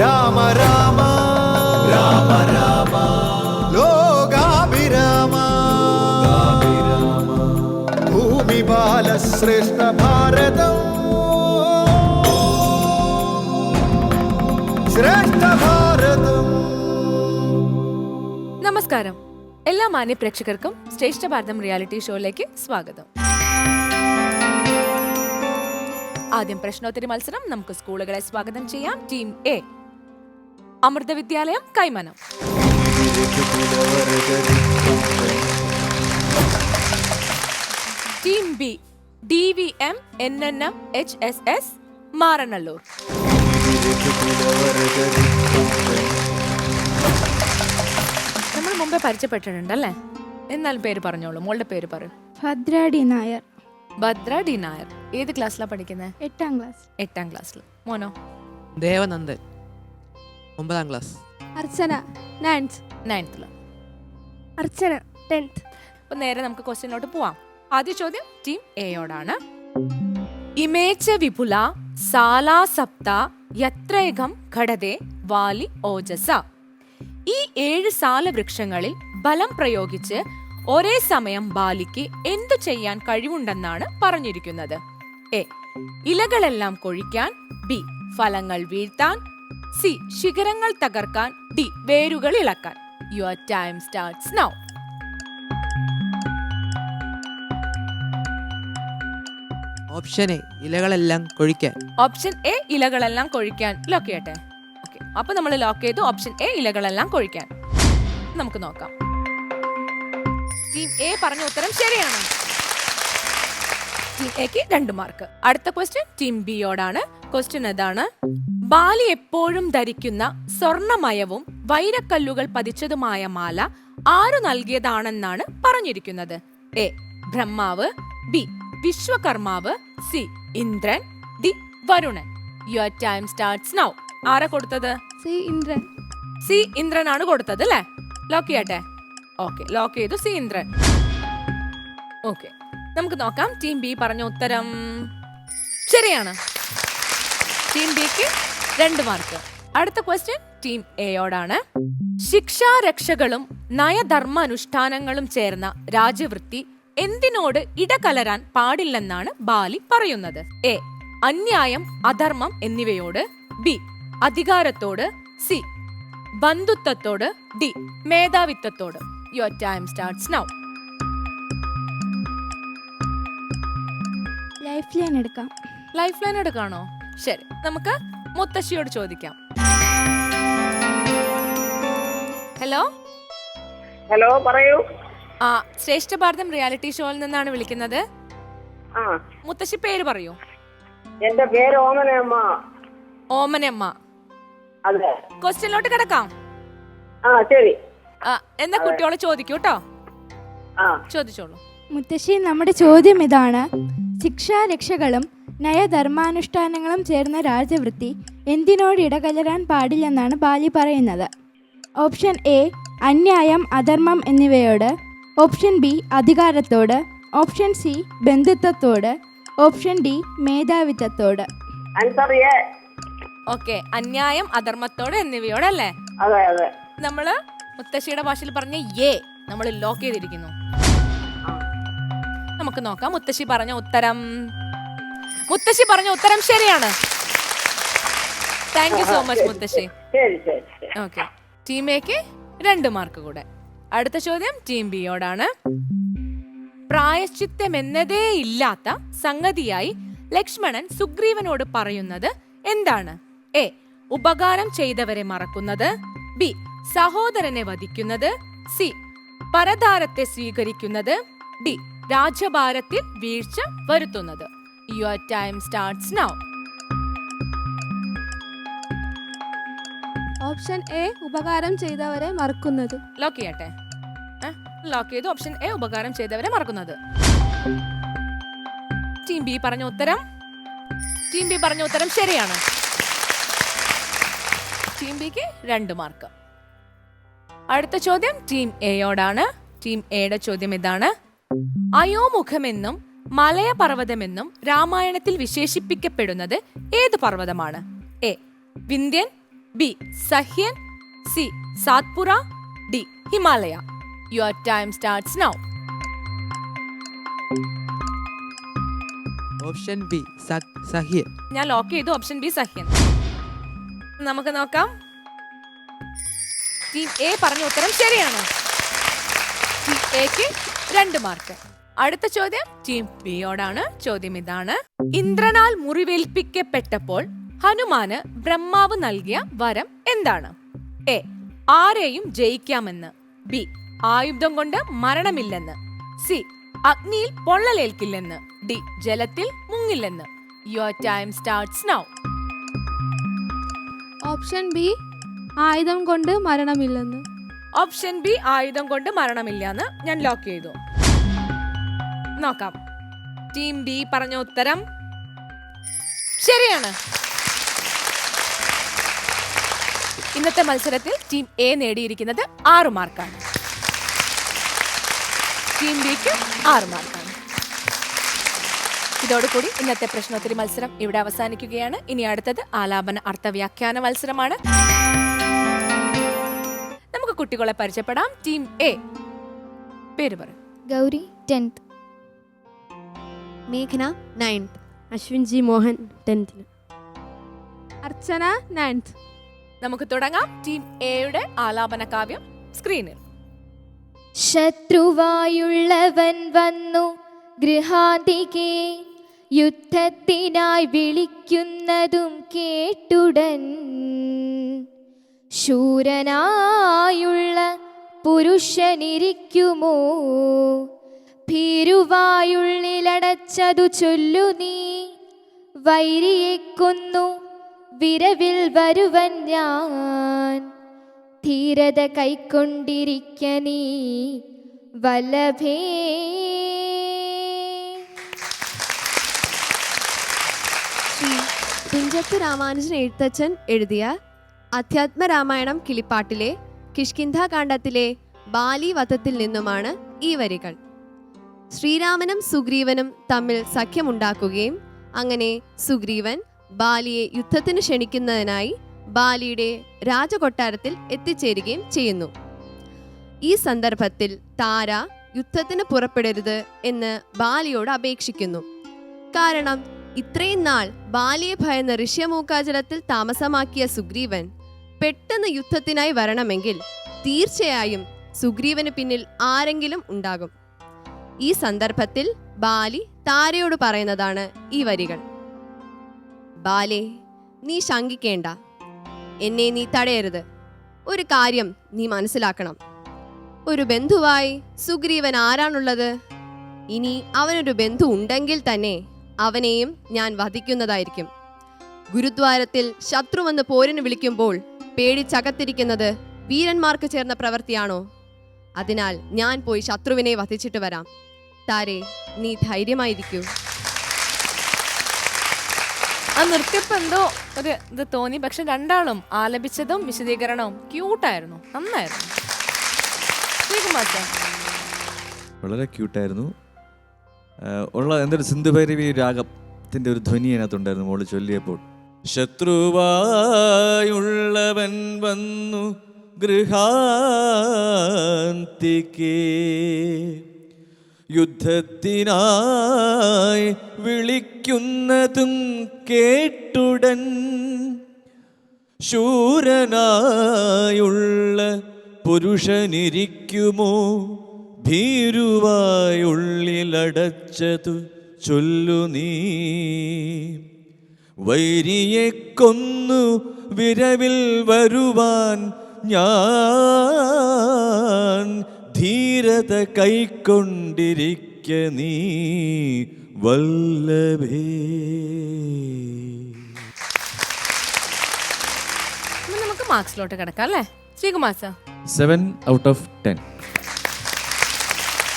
രാമ രാമ. രാമ രാമ ലോകാഭിരാമ. ഭൂമി ബാലശ്രേഷ്ഠ ഭാരതം. ശ്രേഷ്ഠ ഭാരതം. നമസ്കാരം. എല്ലാ മാന്യ പ്രേക്ഷകർക്കും ശ്രേഷ്ഠ ഭാരതം റിയാലിറ്റി ഷോയിലേക്ക് സ്വാഗതം. ആദ്യം പ്രശ്നോത്തരി മത്സരം. നമുക്ക് സ്കൂളുകളെ സ്വാഗതം ചെയ്യാം. Team A Amrita Vidyalayam Kaimanam. Team B D V M N N M H S S Maranallur നമ്മൾ മുമ്പേ പരിചയപ്പെട്ടിട്ടുണ്ടല്ലേ? എന്നാൽ പേര് പറഞ്ഞോളൂ മോളുടെ പേര് പറയൂ. ഭദ്രാഡി നായർ. ഭദ്ര ഡി നായർ. ഏത് ക്ലാസ്സിലാണ് പഠിക്കുന്നത് എട്ടാം ക്ലാസ്. എട്ടാം ക്ലാസ്സിൽ മോനോ? ദേവനന്ദൻ. ഒമ്പതാം ക്ലാസ്. അർച്ചന നയൻത് നയൻത്തിൽ അർച്ചന ടെൻത്ത് അപ്പൊ നേരെ നമുക്ക് ക്വസ്റ്റ്യനിലോട്ട് പോവാം. ആദ്യ ചോദ്യം ടീം എയോടാണ് ഇമേച്ച വിപുല സാലാ സപ്ത യത്രേകം ഘടതേ വാലി ഓജസ. ഈ ഏഴ് സാലവൃക്ഷങ്ങളിൽ ബലം പ്രയോഗിച്ച് ഒരേ സമയം ബാലിക്ക് എന്തു ചെയ്യാൻ കഴിവുണ്ടെന്നാണ് പറഞ്ഞിരിക്കുന്നത്? എ ഇലകളെല്ലാം കൊഴിക്കാൻ ബി ഫലങ്ങൾ വീഴ്ത്താൻ സി ശിഖരങ്ങൾ തകർക്കാൻ ഡി വേരുകൾ ഇളക്കാൻ. Your time starts now option A ഇലകളെല്ലാം കൊഴിക്കാൻ. ഓപ്ഷൻ എ ഇലകളെല്ലാം കൊഴിക്കാൻ. ലോക്ക് ചെയ്യട്ടെ? ഓക്കെ അപ്പൊ നമ്മൾ ലോക്ക് ചെയ്തു. ഓപ്ഷൻ എ ഇലകളെല്ലാം കൊഴിക്കാൻ. നമുക്ക് നോക്കാം. ടീം എ പറഞ്ഞ ഉത്തരം ശരിയാണ്. ടീം എക്ക് രണ്ട് മാർക്ക് അടുത്ത ക്വസ്റ്റ്യൻ ടീം ബിയോടാണ് ക്വസ്റ്റ്യൻ അതാണ് ബാലി എപ്പോഴും ധരിക്കുന്ന സ്വർണമയവും വൈരക്കല്ലുകൾ പതിച്ചതുമായ മാല ആരു നൽകിയതാണെന്നാണ് പറഞ്ഞിരിക്കുന്നത്. എ. ബ്രഹ്മാവ് B. വിശ്വകർമാവ് C. Indran D. Varunan. Your time starts now ആരാ കൊടുത്തത്? സി. ഇന്ദ്രൻ. സി. ഇന്ദ്രൻ ആണ് കൊടുത്തത് അല്ലേ? ലോക്ക് ചെയ്യട്ടെ. ഓക്കെ ലോക്ക് ചെയ്തു സി. ഇന്ദ്രൻ. ഓക്കെ നമുക്ക് നോക്കാം. ടീം ബി പറഞ്ഞ ഉത്തരം. ശരിയാണ്. ടീം ബിക്ക് രണ്ട് മാർക്ക് അടുത്ത ക്വസ്റ്റ്യൻ ടീം എയോടാണ് ശിക്ഷാരക്ഷകളും നയധർമ്മ അനുഷ്ഠാനങ്ങളും ചേർന്ന രാജവൃത്തി എന്തിനോട് ഇടകലരാൻ പാടില്ലെന്നാണ് ബാലി പറയുന്നത്? എ അന്യായം അധർമ്മം എന്നിവയോട്. ബി അധികാരത്തോട്. സി ബന്ധുത്വത്തോട്. D മേധാവിത്വത്തോട്. Your time starts now lifeline എടുക്കാം. ലൈഫ് ലൈൻ എടുക്കാണോ? ശരി നമുക്ക് മുത്തശ്ശിയോട് ചോദിക്കാം. ഹലോ? ഹലോ പറയൂ. ആ ശ്രേഷ്ഠ ഭാരതം റിയാലിറ്റി ഷോയിൽ നിന്നാണ് വിളിക്കുന്നത്. ആ. മുത്തശ്ശി പേര് പറയൂ. എന്റെ പേര് ഓമനയമ്മ. ഓമനമ്മ അതെ. ക്വസ്റ്റ്യനിലോട്ട് കിടക്കാം. ആ ശരി. ആ, എന്നാ കുട്ടിയോളെ ചോദിക്കൂ കേട്ടോ ആ. ചോദിച്ചോളൂ. മുത്തശ്ശി നമ്മുടെ ചോദ്യം ഇതാണ്. ശിക്ഷാരക്ഷകളും നയധർമാനുഷ്ഠാനങ്ങളും ചേർന്ന രാജവൃത്തി എന്തിനോട് ഇടകലരാൻ പാടില്ലെന്നാണ് ബാലി പറയുന്നത്. ഓപ്ഷൻ എ അന്യായം അധർമ്മം എന്നിവയോട്. ഓപ്ഷൻ ബി അധികാരത്തോട്. ഓപ്ഷൻ സി ബന്ധുത്വത്തോട്. ഓപ്ഷൻ ഡി മേധാവിത്വത്തോട്. ആൻസർ എ ഓക്കെ അന്യായം അധർമ്മത്തോട് എന്നിവയോടല്ലേ? അതെ അതെ. നമ്മൾ മുത്തശ്ശിയുടെ ഭാഷയിൽ പറഞ്ഞ ഏ നമ്മൾ ലോക്ക് ചെയ്തിരിക്കുന്നു. നമുക്ക് നോക്കാം മുത്തശ്ശി പറഞ്ഞ ഉത്തരം. മുത്തശ്ശി പറഞ്ഞ ഉത്തരം ശരിയാണ്. താങ്ക് യു സോ മച്ച് മുത്തശ്ശി. ശരി ശരി ശരി. ഓക്കെ ടീം എക്ക് രണ്ട് മാർക്ക് കൂടെ. അടുത്ത ചോദ്യം ടീം ബിയോടാണ് പ്രായശ്ചിത്തം എന്നതേ ഇല്ലാത്ത സംഗതിയായി ലക്ഷ്മണൻ സുഗ്രീവനോട് പറയുന്നത് എന്താണ്? എ ഉപകാരം ചെയ്തവരെ മറക്കുന്നത്. ബി സഹോദരനെ വധിക്കുന്നത്. സി പരധാരത്തെ സ്വീകരിക്കുന്നത്. ഡി രാജഭാരത്തിൽ വീഴ്ച വരുത്തുന്നത്. Your time starts now option A ഉപകാരം ചെയ്തവരെ മറക്കുന്നത്. ലോക്ക് ചെയ്യട്ടെ. ലോക്ക് ചെയ്ത് ഓപ്ഷൻ എ ഉപകാരം ചെയ്തവരെ മറക്കുന്നത്. ടീം ബി പറഞ്ഞ ഉത്തരം? ടീം ബി പറഞ്ഞ ഉത്തരം ശരിയാണ്. ടീം ബിക്ക് രണ്ട് മാർക്ക് അടുത്ത ചോദ്യം ടീം എയോടാണ് ടീം എയുടെ ചോദ്യം ഇതാണ്. അയോമുഖമെന്നും മലയപർവതമെന്നും രാമായണത്തിൽ വിശേഷിപ്പിക്കപ്പെടുന്നത് ഏത് പർവതമാണ്? A. Vindhyan B. Sahyan C. Satpura D. Himalaya. Your time starts now. Option B Sahyan. ഞാൻ ലോക്ക് ചെയ്തു ഓപ്ഷൻ ബി സഹ്യൻ. നമുക്ക് നോക്കാം. ടീം എ പറഞ്ഞ ഉത്തരം ശരിയാണ്. ടീം എക്ക് രണ്ട് മാർക്ക്. അടുത്ത ചോദ്യം ടീം ബിയോടാണ് ചോദ്യം ഇതാണ്. ഇന്ദ്രനാൽ മുറിവേൽപ്പിക്കപ്പെട്ടപ്പോൾ ഹനുമാന് ബ്രഹ്മാവ് നൽകിയ വരം എന്താണ്? എ ആരെയും ജയിക്കാമെന്ന്. ബി ആയുധം കൊണ്ട് മരണമില്ലെന്ന്. സി അഗ്നിയിൽ പൊള്ളലേൽക്കില്ലെന്ന്. ഡി ജലത്തിൽ മുങ്ങില്ലെന്ന്. Your time starts now option B ആയുധം കൊണ്ട് മരണമില്ലെന്ന്. ഓപ്ഷൻ ബി ആയുധം കൊണ്ട് മരണമില്ല എന്ന് ഞാൻ ലോക്ക് ചെയ്തു. നോക്കാം. ടീം ബി പറഞ്ഞ ഉത്തരം ശരിയാണ്. ഇന്നത്തെ മത്സരത്തിൽ ടീം എ നേടിയിരിക്കുന്നത് ആറ് മാർക്കാണ് ടീം ബിക്ക് ആറ് മാർക്കാണ് ഇതോടുകൂടി ഇന്നത്തെ പ്രശ്നോത്തരി മത്സരം ഇവിടെ അവസാനിക്കുകയാണ്. ഇനി അടുത്തത് ആലാപന അർത്ഥവ്യാഖ്യാന മത്സരമാണ്. നമുക്ക് കുട്ടികളെ പരിചയപ്പെടാം. ടീം എ പേര് പറ ഗൗരി ടെൻത്ത് മേഘന നയൻത്ത് അശ്വിൻ ജി മോഹൻ ടെൻത്തിന് അർച്ചന നയൻത്ത് നമുക്ക് തുടങ്ങാം ടീം എയുടെ ആലാപന കാവ്യം സ്ക്രീനിൽ ശത്രുവായുള്ളവൻ വന്നു ഗൃഹാതികെ യുദ്ധത്തിനായി വിളിക്കുന്നതും കേട്ടുടൻ. ശൂരനായുള്ള പുരുഷനിരിക്കുമോ? ഭീരുവായുള്ളിലടച്ചതു ചൊല്ലു നീ. വൈരിയെ കൊന്നു വിരവിൽ വരുവൻ ഞാൻ. ധീരത കൈക്കൊണ്ടിരിക്ക നീ വല്ലഭേ. തുഞ്ചത്ത് രാമാനുജൻ എഴുത്തച്ഛൻ എഴുതിയ അധ്യാത്മ രാമായണം കിളിപ്പാട്ടിലെ കിഷ്കിന്ധാകാന്ഡത്തിലെ ബാലി വധത്തിൽ നിന്നുമാണ് ഈ വരികൾ. ശ്രീരാമനും സുഗ്രീവനും തമ്മിൽ സഖ്യമുണ്ടാക്കുകയും അങ്ങനെ സുഗ്രീവൻ ബാലിയെ യുദ്ധത്തിന് ക്ഷണിക്കുന്നതിനായി ബാലിയുടെ രാജകൊട്ടാരത്തിൽ എത്തിച്ചേരുകയും ചെയ്യുന്നു. ഈ സന്ദർഭത്തിൽ താര യുദ്ധത്തിന് പുറപ്പെടരുത് എന്ന് ബാലിയോട് അപേക്ഷിക്കുന്നു. കാരണം ഇത്രയും നാൾ ബാലിയെ ഭയന്ന ഋഷ്യമൂക്കാചലത്തിൽ താമസമാക്കിയ സുഗ്രീവൻ പെട്ടെന്ന് യുദ്ധത്തിനായി വരണമെങ്കിൽ തീർച്ചയായും സുഗ്രീവന് പിന്നിൽ ആരെങ്കിലും ഉണ്ടാകും. ഈ സന്ദർഭത്തിൽ ബാലി താരയോട് പറയുന്നതാണ് ഈ വരികൾ. ബാലെ നീ ശങ്കിക്കേണ്ട. എന്നെ നീ തടയരുത്. ഒരു കാര്യം നീ മനസ്സിലാക്കണം. ഒരു ബന്ധുവായി സുഗ്രീവൻ ആരാണുള്ളത്? ഇനി അവനൊരു ബന്ധു ഉണ്ടെങ്കിൽ തന്നെ അവനെയും ഞാൻ വധിക്കുന്നതായിരിക്കും. ഗുരുദ്വാരത്തിൽ ശത്രുവെന്ന് പോരിന് വിളിക്കുമ്പോൾ പേടിച്ചകത്തിരിക്കുന്നത് വീരന്മാർക്ക് ചേർന്ന പ്രവൃത്തിയാണോ? അതിനാൽ ഞാൻ പോയി ശത്രുവിനെ വധിച്ചിട്ട് വരാം. താരെ നീ ധൈര്യമായിരിക്കൂ. ആ നൃത്തിപ്പ് എന്തോ ഒരു ഇത് തോന്നി. പക്ഷെ രണ്ടാളും ആലപിച്ചതും വിശദീകരണവും ക്യൂട്ടായിരുന്നു. നന്നായിരുന്നു. ശ്രീകുമാർ. വളരെ ക്യൂട്ടായിരുന്നു. ഉള്ള എന്തൊരു സിന്ധുഭൈരവി രാഗത്തിന്റെ ഒരു ധ്വനി അതിനകത്തുണ്ടായിരുന്നു മോൾ ചൊല്ലിയപ്പോൾ. ശത്രുവായുള്ളവൻ വന്നു. ഗൃഹാന്തിക്കേ യുദ്ധത്തിനായി വിളിക്കുന്നതും കേട്ടുടൻ ശൂരനായുള്ള പുരുഷനിരിക്കുമോ? ഭീരുവായുള്ളിലടച്ചതു ചൊല്ലു നീ. വൈരിയെ കൊന്നു വിരവിൽ വരുവാൻ ഞാൻ ധീരത കൈക്കൊണ്ടിരിക്ക നീ വല്ലഭേ. നമുക്ക് മാർക്സിലോട്ട് കിടക്കാം അല്ലേ? Sreekumar sir. Seven out of ten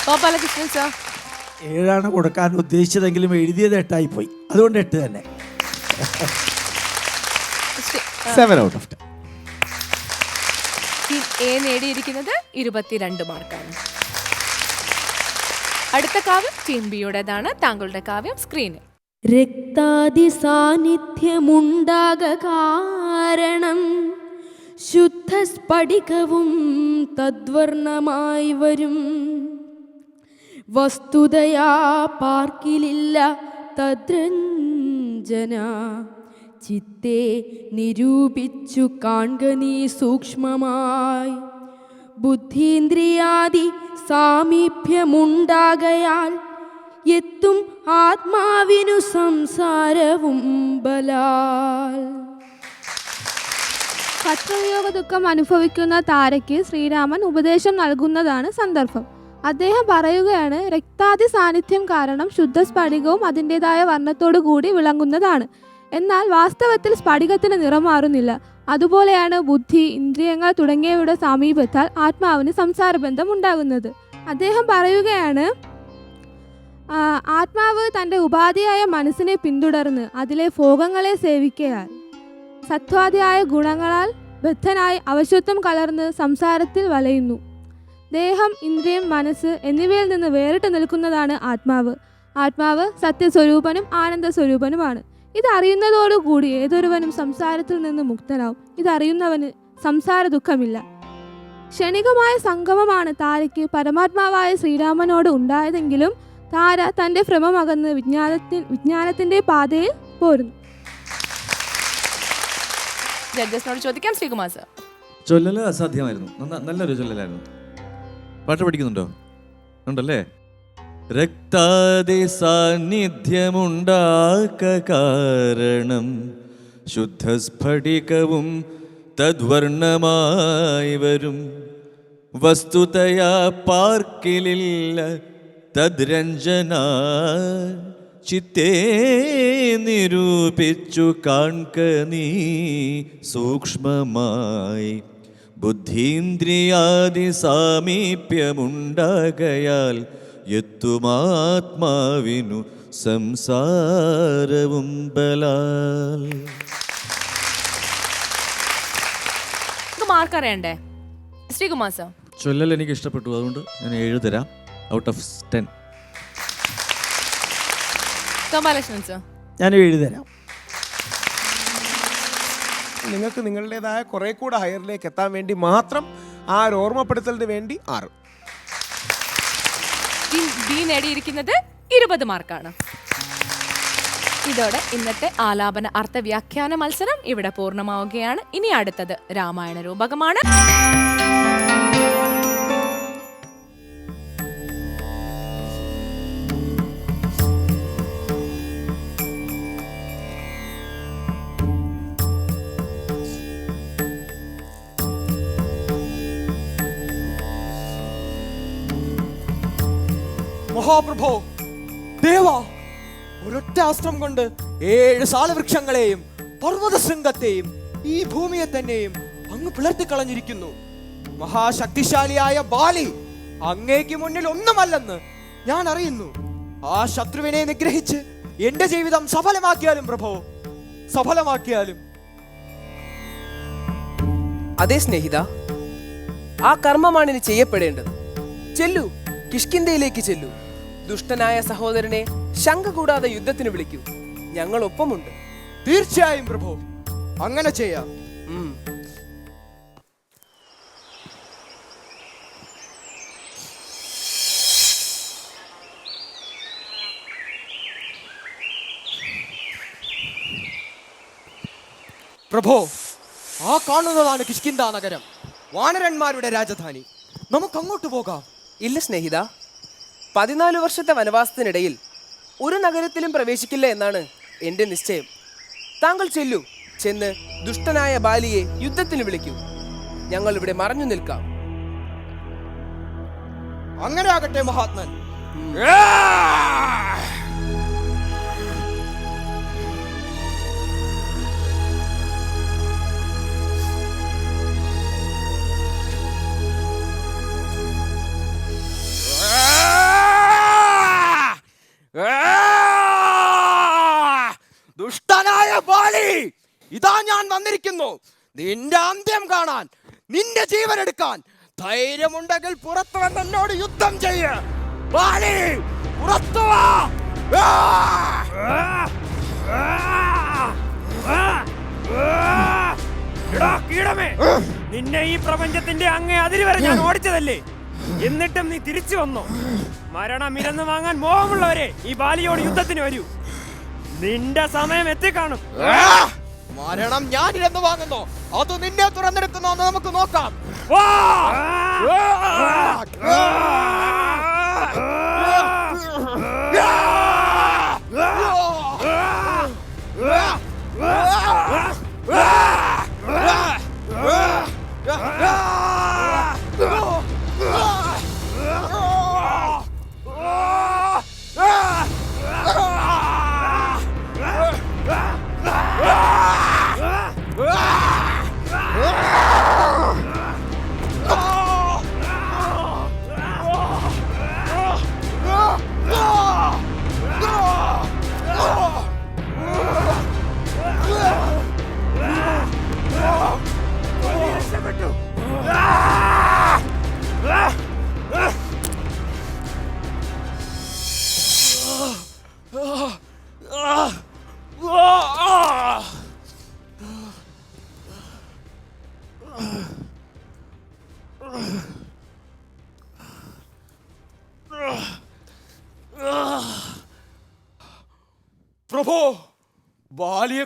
Gopalakrishnan sir. ഏഴാണ് കൊടുക്കാൻ ഉദ്ദേശിച്ചതെങ്കിലും എഴുതിയത് എട്ടായി പോയി അതുകൊണ്ട് എട്ട് തന്നെ. Seven out of ten A നേടിയിരിക്കുന്നത് ഇരുപത്തിരണ്ട് മാർക്കാണ് അടുത്ത കാവ്യം ടീം ബിയുടേതാണ് താങ്കളുടെ കാവ്യം സ്ക്രീനിൽ രക്താതി സാന്നിധ്യമുണ്ടാക കാരണം ശുദ്ധസ്ഫടികവും തദ്വർണമായി വരും. വസ്തുതയാ പാർക്കിലില്ല തദ്രഞ്ജന. ചിത്തെ നിരൂപിച്ചു കാൺക നീ സൂക്ഷ്മമായി. ബുദ്ധീന്ദ്രിയാദി സാമീപ്യമുണ്ടാകയാൽ എത്തും ആത്മാവിനു സംസാരവും ബലാൽ. പത്രവിയോഗ ദുഃഖം അനുഭവിക്കുന്ന താരയ്ക്ക് ശ്രീരാമൻ ഉപദേശം നൽകുന്നതാണ് സന്ദർഭം. അദ്ദേഹം പറയുകയാണ് രക്താതി സാന്നിധ്യം കാരണം ശുദ്ധ സ്ഫടികവും അതിന്റെതായ വർണത്തോടു കൂടി വിളങ്ങുന്നതാണ്. എന്നാൽ വാസ്തവത്തിൽ സ്ഫടികത്തിന് നിറം മാറുന്നില്ല അതുപോലെയാണ് ബുദ്ധി ഇന്ദ്രിയങ്ങൾ തുടങ്ങിയവയുടെ സമീപത്താൽ ആത്മാവിന് സംസാരബന്ധം ഉണ്ടാകുന്നത്. അദ്ദേഹം പറയുകയാണ് ആത്മാവ് തന്റെ ഉപാധിയായ മനസ്സിനെ പിന്തുടർന്ന് അതിലെ ഭോഗങ്ങളെ സേവിക്കയാൽ സത്വാദിയായ ഗുണങ്ങളാൽ ബദ്ധനായി അവശത്വം കലർന്ന് സംസാരത്തിൽ വലയുന്നു. ദേഹം ഇന്ദ്രിയം മനസ്സ് എന്നിവയിൽ നിന്ന് വേറിട്ട് നിൽക്കുന്നതാണ് ആത്മാവ്. ആത്മാവ് സത്യസ്വരൂപനും ആനന്ദ സ്വരൂപനുമാണ് ഇതറിയുന്നതോടുകൂടി ഏതൊരുവനും സംസാരത്തിൽ നിന്ന് മുക്തനാവും. ഇതറിയുന്നവന് സംസാര ദുഃഖമില്ല ക്ഷണികമായ സംഗമമാണ് താരയ്ക്ക് പരമാത്മാവായ ശ്രീരാമനോട് ഉണ്ടായതെങ്കിലും താര തന്റെ ഭ്രമമകന്ന് വിജ്ഞാനത്തിൻ വിജ്ഞാനത്തിന്റെ പാതയിൽ പോരുന്നു. ജഡ്ജസിനോട് ചോദിക്കാം ശ്രീകുമാർ സർ. ചൊല്ലല് അസാധ്യമായിരുന്നു. നല്ലൊരു ചൊല്ലലായിരുന്നു. പാട്ട് പഠിക്കുന്നുണ്ടോ? ഉണ്ടല്ലേ? രക്താതി സാന്നിധ്യമുണ്ടാക്ക കാരണം. ശുദ്ധസ്ഫടികവും തദ്വർണമായി വരും. വസ്തുതയാ പാർക്കിലില്ല തദ്രഞ്ജന ചിത്തേ നിരൂപിച്ചു കാൺക നീ സൂക്ഷ്മമായി. ബുദ്ധീന്ദ്രിയാദി സാമീപ്യമുണ്ടാകയാൽ എത്തുമാത്മാവിനു സംസാരവും ബലാൽ. മാർക്ക് അറിയണ്ടേ? ശ്രീകുമാർ സർ ചൊല്ലൽ എനിക്ക് ഇഷ്ടപ്പെട്ടു അതുകൊണ്ട് ഞാൻ ഏഴ് തരാം. ഔട്ട് ഓഫ് ടെൻ സർ ഞാൻ എഴുതരാം തരാം. നിങ്ങൾക്ക് നിങ്ങളുടേതായ കുറെ കൂടെ ഹയറിലേക്ക് എത്താൻ വേണ്ടി മാത്രം ആ ഒരു ഓർമ്മപ്പെടുത്തലിന് വേണ്ടി ആറ്. ടീം ബി നേടിയിരിക്കുന്നത് ഇരുപത് മാർക്കാണ്. ഇതോടെ ഇന്നത്തെ ആലാപന അർത്ഥ വ്യാഖ്യാന മത്സരം ഇവിടെ പൂർണമാവുകയാണ്. ഇനി അടുത്തത് രാമായണ രൂപകമാണ്. മഹാപ്രഭോ ദേവ ഒരൊറ്റ അസ്ത്രം കൊണ്ട് ഏഴ് സാലവൃക്ഷങ്ങളെയും പർവത ശൃംഗത്തെയും ഈ ഭൂമിയെ തന്നെയും അങ്ങ് പിളർത്തിക്കളഞ്ഞിരിക്കുന്നു മഹാശക്തിശാലിയായ ബാലി അങ്ങേക്ക് മുന്നിൽ ഒന്നുമല്ലെന്ന് ഞാൻ അറിയുന്നു. ആ ശത്രുവിനെ നിഗ്രഹിച്ച് എന്റെ ജീവിതം സഫലമാക്കിയാലും പ്രഭോ സഫലമാക്കിയാലും. അതെ സ്നേഹിത ആ കർമ്മമാണ് ഇനി ചെയ്യപ്പെടേണ്ടത്. ചെല്ലു കിഷ്കിന്തയിലേക്ക് ചെല്ലു. ദുഷ്ടനായ സഹോദരനെ ശങ്ക കൂടാതെ യുദ്ധത്തിന് വിളിക്കൂ. ഞങ്ങൾ ഒപ്പമുണ്ട് തീർച്ചയായും പ്രഭു. അങ്ങനെ ചെയ്യാം. പ്രഭോ ആ കാണുന്നതാണ് കിഷ്കിന്ദ നഗരം. വാനരന്മാരുടെ രാജധാനി. നമുക്ക് അങ്ങോട്ട് പോകാം. ഇല്ല സ്നേഹിത. പതിനാല് വർഷത്തെ വനവാസത്തിനിടയിൽ ഒരു നഗരത്തിലും പ്രവേശിക്കില്ല എന്നാണ് എന്റെ നിശ്ചയം. താങ്കൾ ചെല്ലു. ചെന്ന് ദുഷ്ടനായ ബാലിയെ യുദ്ധത്തിന് വിളിക്കൂ. ഞങ്ങൾ ഇവിടെ മറഞ്ഞു നിൽക്കാം. അങ്ങനെ ആകട്ടെ മഹാത്മൻ വന്നിരിക്കുന്നു നിന്റെ അന്ത്യം കാണാൻ നിന്റെ ജീവൻ എടുക്കാൻ ധൈര്യമുണ്ടെങ്കിൽ പുറത്തു വന്ന് എന്നോട് യുദ്ധം ചെയ്യ. പുറത്തു! കീടമേ നിന്നെ ഈ പ്രപഞ്ചത്തിന്റെ അങ്ങേ അതിര് വരെ ഞാൻ ഓടിച്ചതല്ലേ? എന്നിട്ടും നീ തിരിച്ചു വന്നു? മരണം ഇരന്ന് വാങ്ങാൻ മോഹമുള്ളവരെ ഈ ബാലിയോട് യുദ്ധത്തിന് വരൂ. നിന്റെ സമയം എത്തിക്കാണും. മരണം ഞാനിരുന്ന് വാങ്ങുന്നു? അത് നിന്നെ തുറന്നെടുക്കുന്നു നമുക്ക് നോക്കാം.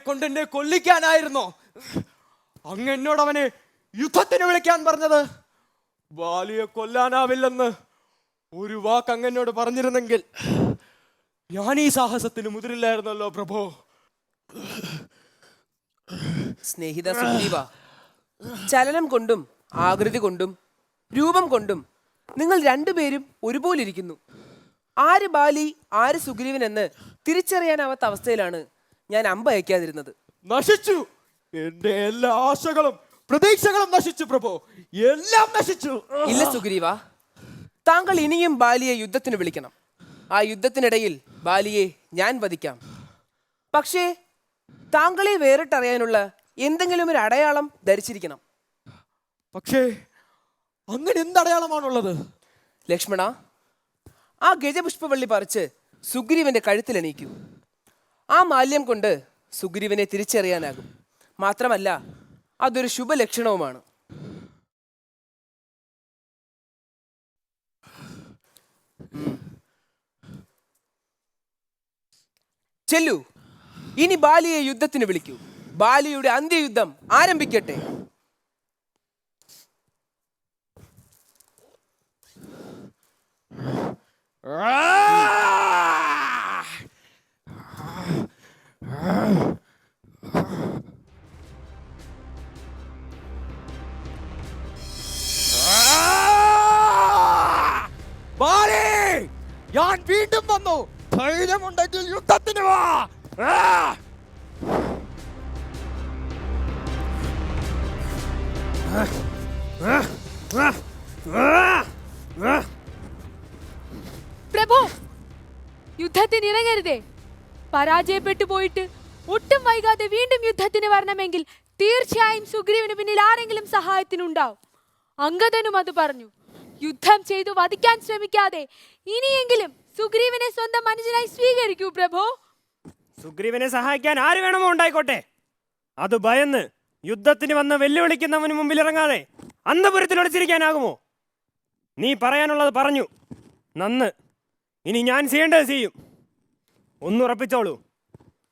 കൊണ്ട് എന്നെ കൊല്ലിക്കാനായിരുന്നോ. അങ്ങ് എന്നോട് അവനെ യുദ്ധത്തിന് വിളിക്കാൻ പറഞ്ഞത്? ബാലിയെ കൊല്ലാനാവില്ലെന്ന് ഒരു വാക്ക് അങ്ങ് എന്നോട് പറഞ്ഞിരുന്നെങ്കിൽ ഞാൻ ഈ സാഹസത്തിന് മുതിരില്ലായിരുന്നല്ലോ പ്രഭോ. സ്നേഹിത സുഗ്രീവ ചലനം കൊണ്ടും ആകൃതി കൊണ്ടും രൂപം കൊണ്ടും നിങ്ങൾ രണ്ടുപേരും ഒരുപോലെ ഇരിക്കുന്നു ആര് ബാലി ആര് സുഗ്രീവൻ എന്ന് തിരിച്ചറിയാനാവാത്ത അവസ്ഥയിലാണ് ഞാൻ അമ്പ അയക്കാതിരുന്നത്. നശിച്ചു. എന്റെ എല്ലാ ആശകളും പ്രതീക്ഷകളും നശിച്ചു പ്രഭു. എല്ലാം നശിച്ചു. ഇല്ല സുഗ്രീവ. താങ്കൾ ഇനിയും ബാലിയെ യുദ്ധത്തിന് വിളിക്കണം. ആ യുദ്ധത്തിനിടയിൽ ബാലിയെ ഞാൻ വധിക്കാം. പക്ഷേ താങ്കളെ വേറിട്ടറിയാനുള്ള എന്തെങ്കിലും ഒരു അടയാളം ധരിച്ചിരിക്കണം. പക്ഷേ അങ്ങനെ എന്തടയാളമാണുള്ളത്? ലക്ഷ്മണ ആ ഗജപുഷ്പവള്ളി പറിച്ച് സുഗ്രീവന്റെ കഴുത്തിലണിയിക്കൂ. ആ മാല്യം കൊണ്ട് സുഗ്രീവനെ തിരിച്ചറിയാനാകും. മാത്രമല്ല അതൊരു ശുഭലക്ഷണവുമാണ്. ചെല്ലു ഇനി ബാലിയെ യുദ്ധത്തിന് വിളിക്കൂ. ബാലിയുടെ അന്ത്യയുദ്ധം ആരംഭിക്കട്ടെ. ബാലി ഞാൻ വീണ്ടും വന്നു ധൈര്യമുണ്ടെങ്കിൽ യുദ്ധത്തിന് വാ! പ്രഭു യുദ്ധത്തിന് ഇറങ്ങരുതേ പരാജയപ്പെട്ടു പോയിട്ട് ഒട്ടും വൈകാതെ വീണ്ടും യുദ്ധത്തിന് വരണമെങ്കിൽ തീർച്ചയായും സുഗ്രീവന് പിന്നിൽ ആരെങ്കിലും സഹായത്തിനുണ്ടാവും. അങ്കദനും അത് പറഞ്ഞു. യുദ്ധം ചെയ്തു വധിക്കാൻ ശ്രമിക്കാതെ ഇനിയെങ്കിലും സുഗ്രീവനെ സ്വന്തം മനുഷ്യനായി സ്വീകരിക്കൂ പ്രഭു. സുഗ്രീവനെ സഹായിക്കാൻ ആര് വേണമോ ഉണ്ടായിക്കോട്ടെ. അത് ഭയന്ന് യുദ്ധത്തിന് വന്ന് വെല്ലുവിളിക്കുന്നവന് മുമ്പിൽ ഇറങ്ങാതെ അന്തപുരത്തിൽ ഒളിച്ചിരിക്കാനാകുമോ? നീ പറയാനുള്ളത് പറഞ്ഞു. നന്ന്. ഇനി ഞാൻ ചെയ്യേണ്ടത് ചെയ്യും. ഒന്നുറപ്പിച്ചോളൂ.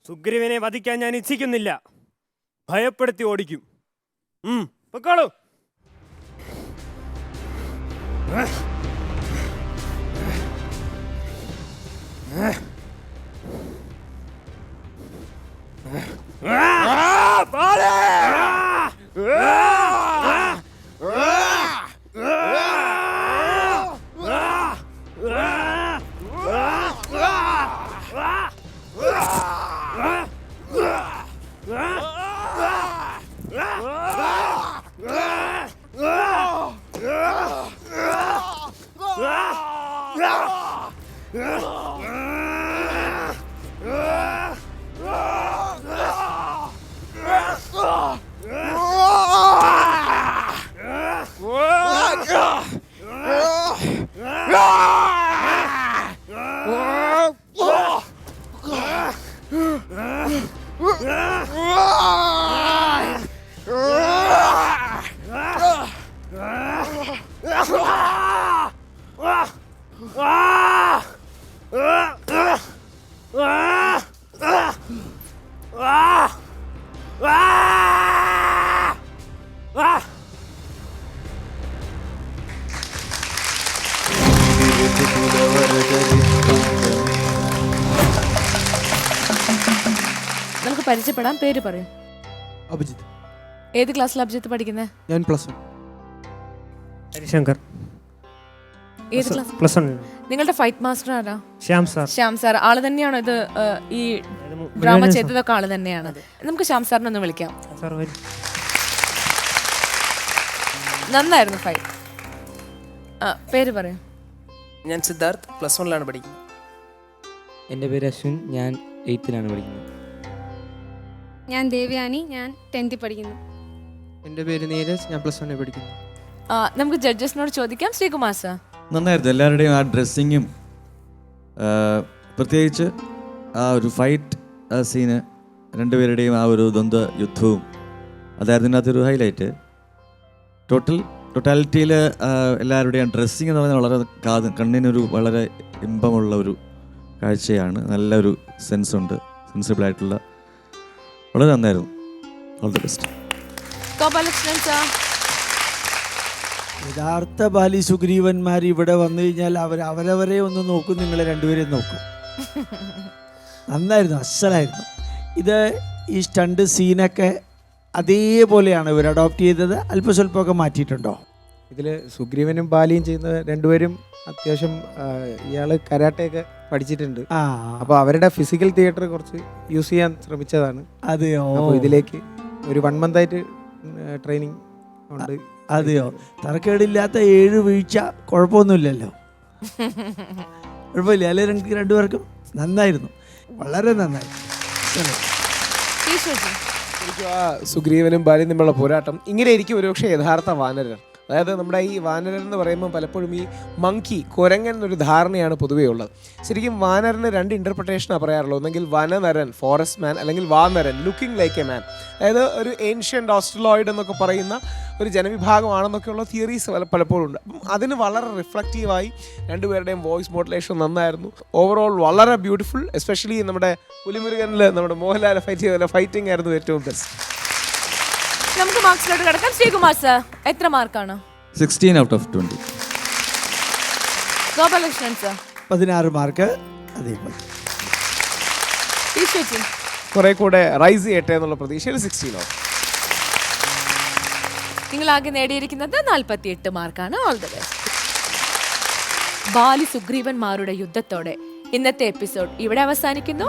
സുഗ്രീവനെ വധിക്കാൻ ഞാൻ ഇച്ഛിക്കുന്നില്ല. ഭയപ്പെടുത്തി ഓടിക്കും. പൊക്കോളൂ. Ah! പരിചയപ്പെടാം പേര് പറയും. അഭിജിത്ത്. ഏത് ക്ലാസ്സിൽ അഭിജിത്ത് പഠിക്കുന്നത് ഞാൻ പ്ലസ് വൺ ഹരിശങ്കർ. ഏത് ക്ലാസ്? പ്ലസ് വൺ നിങ്ങളുടെ ഫൈറ്റ് മാസ്റ്റർ ആരാ? ശ്യാം സാർ ശ്യാം സാർ ആൾ തന്നെയാണോ ഇത് ഈ ഡ്രാമ ചെയ്തതൊക്കെ ആൾ തന്നെയാണ്. നമുക്ക് ശ്യാം സാറിനെ ഒന്ന് വിളിക്കാം. സാർ വരും. നന്നായിരുന്നു ഫൈറ്റ് ആ പേര് പറയൂ. ഞാൻ സിദ്ധാർത്ഥ് പ്ലസ് വണ്ണിലാണ് പഠിക്കുന്നത്. എന്റെ പേര് അശ്വിൻ ഞാൻ എയ്ത്തിലാണ് പഠിക്കുന്നത്. ഞാൻ ദേവയാനി ഞാൻ ടെൻത്തിൽ പഠിക്കുന്നു. എന്റെ പേര് നീരജ് ഞാൻ പ്ലസ് വണ്ണിൽ പഠിക്കുന്നു. ആ, നമുക്ക് ജഡ്ജസിനോട് ചോദിക്കാം. ശ്രീകുമാർ സാർ. നന്നായിരുന്നു. എല്ലാവരുടെയും ആ ഡ്രസ്സിങ്ങും പ്രത്യേകിച്ച് ആ ഒരു ഫൈറ്റ് സീന് രണ്ടുപേരുടെയും ആ ഒരു ദ്വന്ദ്വ യുദ്ധവും അതായിരുന്നു ഇതിനകത്തൊരു ഹൈലൈറ്റ് ടോട്ടൽ ടോട്ടാലിറ്റിയിൽ എല്ലാവരുടെയും ഡ്രസ്സിങ് എന്ന് പറഞ്ഞാൽ വളരെ കാത് കണ്ണിനൊരു വളരെ ഇമ്പമുള്ള ഒരു കാഴ്ചയാണ്. നല്ലൊരു സെൻസുണ്ട് സെൻസിബിളായിട്ടുള്ള സെൻസിബിൾ ആയിട്ടുള്ള വളരെ നന്നായിരുന്നു. All the best Gopalakrishnan sir യഥാർത്ഥ ബാലി സുഗ്രീവന്മാർ ഇവിടെ വന്നു കഴിഞ്ഞാൽ അവർ അവരവരെ ഒന്ന് നോക്കും നിങ്ങളെ രണ്ടുപേരെയും നോക്കും. നന്നായിരുന്നു അസലായിരുന്നു. ഇത് ഈ സ്റ്റണ്ട് സീനൊക്കെ അതേപോലെയാണ് ഇവർ അഡോപ്റ്റ് ചെയ്തത്. അല്പസ്വല്പമൊക്കെ മാറ്റിയിട്ടുണ്ടോ? ഇതിൽ സുഗ്രീവനും ബാലിയും ചെയ്യുന്ന രണ്ടുപേരും അത്യാവശ്യം ഇയാൾ കരാട്ടയൊക്കെ പഠിച്ചിട്ടുണ്ട്. അപ്പൊ അപ്പോൾ അവരുടെ ഫിസിക്കൽ തിയേറ്റർ കുറച്ച് യൂസ് ചെയ്യാൻ ശ്രമിച്ചതാണ്. അതെയോ? അപ്പോൾ ഇതിലേക്ക് ഒരു വൺ മന്ത് ആയിട്ട് ട്രെയിനിങ് ഉണ്ട്. അതെയോ? തറക്കേടില്ലാത്ത ഏഴ് വീഴ്ച കുഴപ്പമൊന്നുമില്ലല്ലോ. കുഴപ്പമില്ല. അല്ലെ രണ്ട് രണ്ടുപേർക്കും? നന്നായിരുന്നു. വളരെ നന്നായി. സുഗ്രീവനും ബാലിയും തമ്മിലുള്ള പോരാട്ടം ഇങ്ങനെ ഇരിക്കും ഒരുപക്ഷെ യഥാർത്ഥ വാനരൻ. അതായത് നമ്മുടെ ഈ വാനരൻ എന്ന് പറയുമ്പോൾ പലപ്പോഴും ഈ മങ്കി കുരങ്ങൻ എന്നൊരു ധാരണയാണ് പൊതുവേ ഉള്ളത്. ശരിക്കും വാനരന് രണ്ട് ഇന്റർപ്രിട്ടേഷനാണ് പറയാറുള്ളത്. ഒന്നെങ്കിൽ വനനരൻ ഫോറസ്റ്റ് മാൻ അല്ലെങ്കിൽ വാനരൻ ലുക്കിംഗ് ലൈക്ക് എ മാൻ അതായത് ഒരു ഏൻഷ്യന്റ് ഓസ്ട്രലോയിഡ് എന്നൊക്കെ പറയുന്ന ഒരു ജനവിഭാഗമാണെന്നൊക്കെയുള്ള തിയറീസ് പല പലപ്പോഴും ഉണ്ട്. അപ്പം അതിന് വളരെ റിഫ്ലക്റ്റീവായി രണ്ടുപേരുടെയും വോയിസ് മോഡുലേഷൻ നന്നായിരുന്നു. ഓവറോൾ വളരെ ബ്യൂട്ടിഫുൾ എസ്പെഷ്യലി നമ്മുടെ പുലിമുരുകനിൽ നമ്മുടെ മോഹൻലാൽ ഫൈറ്റ് ചെയ്ത ഫൈറ്റിംഗ് ആയിരുന്നു ഏറ്റവും ബെസ്റ്റ് നമുക്ക് മാർക്സിലോട്ട് കിടക്കാം. ശ്രീകുമാർ സർ എത്ര മാർക്കാണ്? Sixteen out of twenty Gopalakrishnan sir. പതിനാറ് മാർക്ക് അതേപോലെ. ഈശ്വജി കുറെ കൂടെ റൈസ് ചെയ്യട്ടെ എന്നുള്ള പ്രതീക്ഷയിൽ സിക്സ്റ്റീൻ ഓഫ് നിങ്ങൾ ആകെ നേടിയിരിക്കുന്നത് നാൽപ്പത്തി എട്ട് മാർക്കാണ്. ഓൾ ദ ബെസ്റ്റ് ബാലി സുഗ്രീവന്മാരുടെ യുദ്ധത്തോടെ ഇന്നത്തെ എപ്പിസോഡ് ഇവിടെ അവസാനിക്കുന്നു.